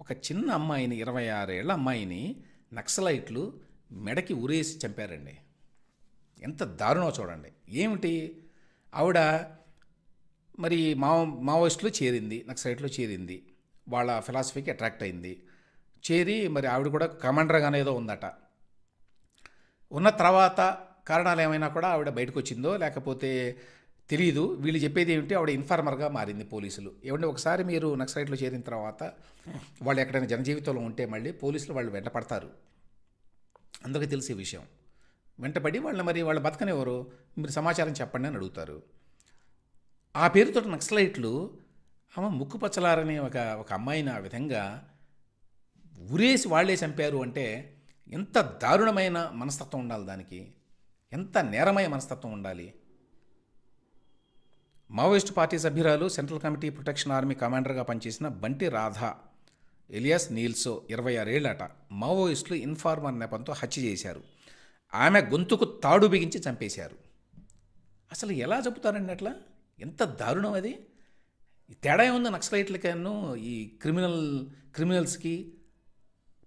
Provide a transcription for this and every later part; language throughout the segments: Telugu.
ఒక చిన్న అమ్మాయిని ఇరవై ఆరేళ్ళ అమ్మాయిని నక్సలైట్లు మెడకి ఉరేసి చంపారండి. ఎంత దారుణో చూడండి. ఏమిటి? ఆవిడ మరి మావో మావోయిస్టులో చేరింది నక్సలైట్లో చేరింది. వాళ్ళ ఫిలాసఫీకి అట్రాక్ట్ అయింది. చేరి మరి ఆవిడ కూడా కమాండర్గానే ఏదో ఉందట. ఉన్న తర్వాత కారణాలు ఏమైనా కూడా ఆవిడ బయటకు వచ్చిందో లేకపోతే తెలియదు వీళ్ళు చెప్పేది ఏమిటి? ఆవిడ ఇన్ఫార్మర్గా మారింది పోలీసులు. ఏమంటే ఒకసారి మీరు నక్సలైట్లో చేరిన తర్వాత వాళ్ళు ఎక్కడైనా జనజీవితంలో ఉంటే మళ్ళీ పోలీసులు వాళ్ళు వెంట పడతారు అందరికీ తెలిసే విషయం. వెంటపడి వాళ్ళని మరి వాళ్ళు బతకనివ్వరు మీరు సమాచారం చెప్పండి అని అడుగుతారు. ఆ పేరుతో నక్సలైట్లు ఆమె ముక్కు పచ్చలారనే ఒక ఒక అమ్మాయిని ఆ విధంగా ఉరేసి వాళ్ళే చంపారు అంటే ఎంత దారుణమైన మనస్తత్వం ఉండాలి దానికి? ఎంత నేరమయ మనస్తత్వం ఉండాలి? మావోయిస్టు పార్టీ సభ్యురాలు సెంట్రల్ కమిటీ ప్రొటెక్షన్ ఆర్మీ కమాండర్గా పనిచేసిన బంటి రాధ ఎలియాస్ నీల్సో ఇరవై ఆరేళ్ళట మావోయిస్టులు ఇన్ఫార్మర్ నెపంతో హత్య చేశారు. ఆమె గొంతుకు తాడు బిగించి చంపేశారు. అసలు ఎలా చెబుతారండి అట్లా? ఎంత దారుణం అది? తేడా ఏముంది నక్సలైట్లకను ఈ క్రిమినల్ క్రిమినల్స్కి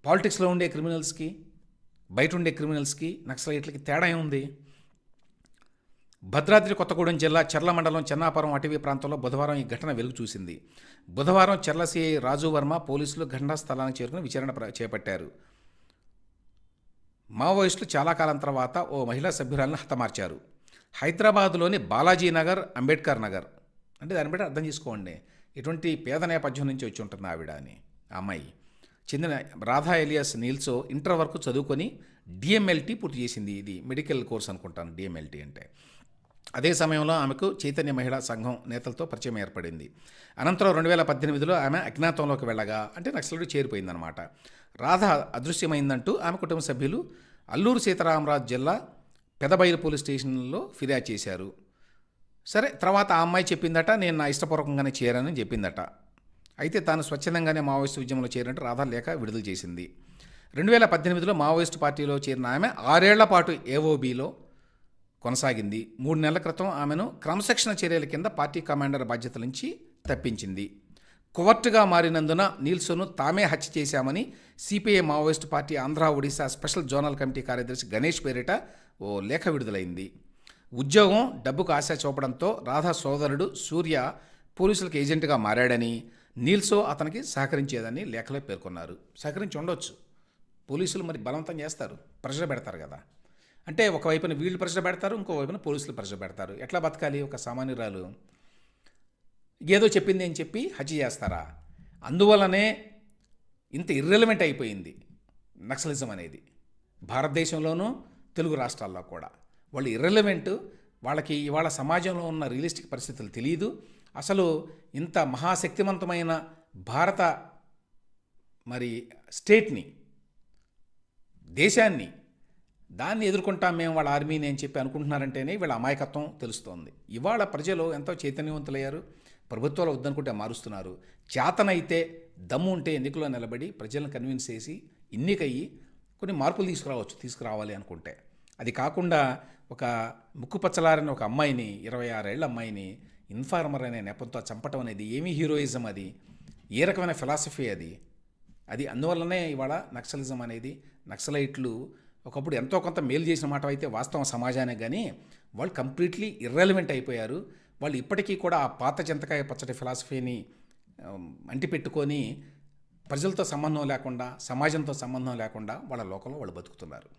పాలిటిక్స్లో ఉండే క్రిమినల్స్కి బయట ఉండే క్రిమినల్స్కి నక్సలైట్లకి తేడా ఏముంది? భద్రాద్రి కొత్తగూడెం జిల్లా చర్ల మండలం చెన్నాపురం అటవీ ప్రాంతంలో బుధవారం ఈ ఘటన వెలుగు చూసింది. బుధవారం చెర్ల సిఐ రాజు వర్మ పోలీసులు ఘటనా స్థలానికి చేరుకుని విచారణ చేపట్టారు. మావోయిస్టులు చాలా కాలం తర్వాత ఓ మహిళా సభ్యురాలను హతమార్చారు. హైదరాబాద్లోని బాలాజీ నగర్ అంబేద్కర్ నగర్. అంటే దాన్ని బట్టి అర్థం చేసుకోండి. ఇటువంటి పేద నేపథ్యం నుంచి వచ్చి ఉంటుంది ఆవిడ అని అమ్మాయి. చెందిన రాధా ఎలియాస్ నీల్సో ఇంటర్ వరకు చదువుకొని డిఎంఎల్టీ పూర్తి చేసింది ఇది మెడికల్ కోర్స్ అనుకుంటాను డిఎంఎల్టీ అంటే. అదే సమయంలో ఆమెకు చైతన్య మహిళా సంఘం నేతలతో పరిచయం ఏర్పడింది. అనంతరం రెండు వేల పద్దెనిమిదిలో ఆమె అజ్ఞాతంలోకి వెళ్ళగా అంటే నక్సలుడు చేరిపోయిందనమాట రాధ అదృశ్యమైందంటూ ఆమె కుటుంబ సభ్యులు అల్లూరు సీతారామరాజు జిల్లా పెదబయలు పోలీస్ స్టేషన్లో ఫిర్యాదు చేశారు. సరే తర్వాత ఆ అమ్మాయి చెప్పిందట నేను నా ఇష్టపూర్వకంగానే చేరానని చెప్పిందట. అయితే తాను స్వచ్ఛందంగానే మావోయిస్టు ఉద్యమంలో చేరినట్టు రాధా లేఖ విడుదల చేసింది. రెండు వేల పద్దెనిమిదిలో మావోయిస్టు పార్టీలో చేరిన ఆమె ఆరేళ్ళ పాటు ఏఓబీలో కొనసాగింది. మూడు నెలల క్రితం ఆమెను క్రమశిక్షణ చర్యల కింద పార్టీ కమాండర్ బాధ్యతల నుంచి తప్పించింది. కువర్టుగా మారినందున నీల్సోను తామే హత్య చేశామని CPI Maoist party Andhra Odisha special zonal committee కార్యదర్శి గణేష్ పేరిట ఓ లేఖ విడుదలైంది. ఉద్యోగం డబ్బుకు ఆశ చూపడంతో రాధా సోదరుడు సూర్య పోలీసులకు ఏజెంట్గా మారాడని నీల్సో అతనికి సహకరించేదని లేఖలో పేర్కొన్నారు. సహకరించి ఉండొచ్చు. పోలీసులు మరి బలవంతం చేస్తారు. ప్రెషర్ పెడతారు కదా. అంటే ఒకవైపున వీళ్ళు ప్రెషర్ పెడతారు ఇంకోవైపున పోలీసులు ప్రెషర్ పెడతారు. ఎట్లా బతకాలి ఒక సామాన్యురాలు? ఏదో చెప్పింది అని చెప్పి హత్య చేస్తారా? అందువల్లనే ఇంత ఇర్రెలవెంట్ అయిపోయింది నక్సలిజం అనేది. భారతదేశంలోనూ తెలుగు రాష్ట్రాల్లో కూడా. వాళ్ళు ఇర్రెలవెంట్ వాళ్ళకి ఇవాళ సమాజంలో ఉన్న రియలిస్టిక్ పరిస్థితులు తెలియదు అసలు ఇంత మహాశక్తివంతమైన భారత మరి స్టేట్ని దేశాన్ని దాన్ని ఎదుర్కొంటాం మేము వాళ్ళ ఆర్మీని అని చెప్పి అనుకుంటున్నారంటేనే వీళ్ళ అమాయకత్వం తెలుస్తోంది. ఇవాళ ప్రజలు ఎంతో చైతన్యవంతులయ్యారు ప్రభుత్వాలు వద్దనుకుంటే మారుస్తున్నారు. చేతనైతే దమ్ము ఉంటే ఎన్నికల్లో నిలబడి ప్రజలను కన్విన్స్ చేసి ఎన్నికయ్యి కొన్ని మార్పులు తీసుకురావచ్చు తీసుకురావాలి అనుకుంటే. అది కాకుండా ఒక ముక్కుపచ్చలారని ఒక అమ్మాయిని ఇరవై ఆరేళ్ళ అమ్మాయిని ఇన్ఫార్మర్ అనే నెపంతో చంపటం అనేది ఏమీ హీరోయిజం అది. ఏ రకమైన ఫిలాసఫీ అది? అది అందువల్లనే ఇవాళ నక్సలిజం అనేది నక్సలైట్లు ఒకప్పుడు ఎంతో కొంత మేలు చేసిన మాట అయితే వాస్తవం సమాజానికి కానీ వాళ్ళు కంప్లీట్లీ ఇర్రెలవెంట్ అయిపోయారు. వాళ్ళు ఇప్పటికీ కూడా ఆ పాత చింతకాయ పచ్చడి ఫిలాసఫీని అంటిపెట్టుకొని ప్రజలతో సంబంధం లేకుండా సమాజంతో సంబంధం లేకుండా వాళ్ళ లోకంలో వాళ్ళు బతుకుతున్నారు.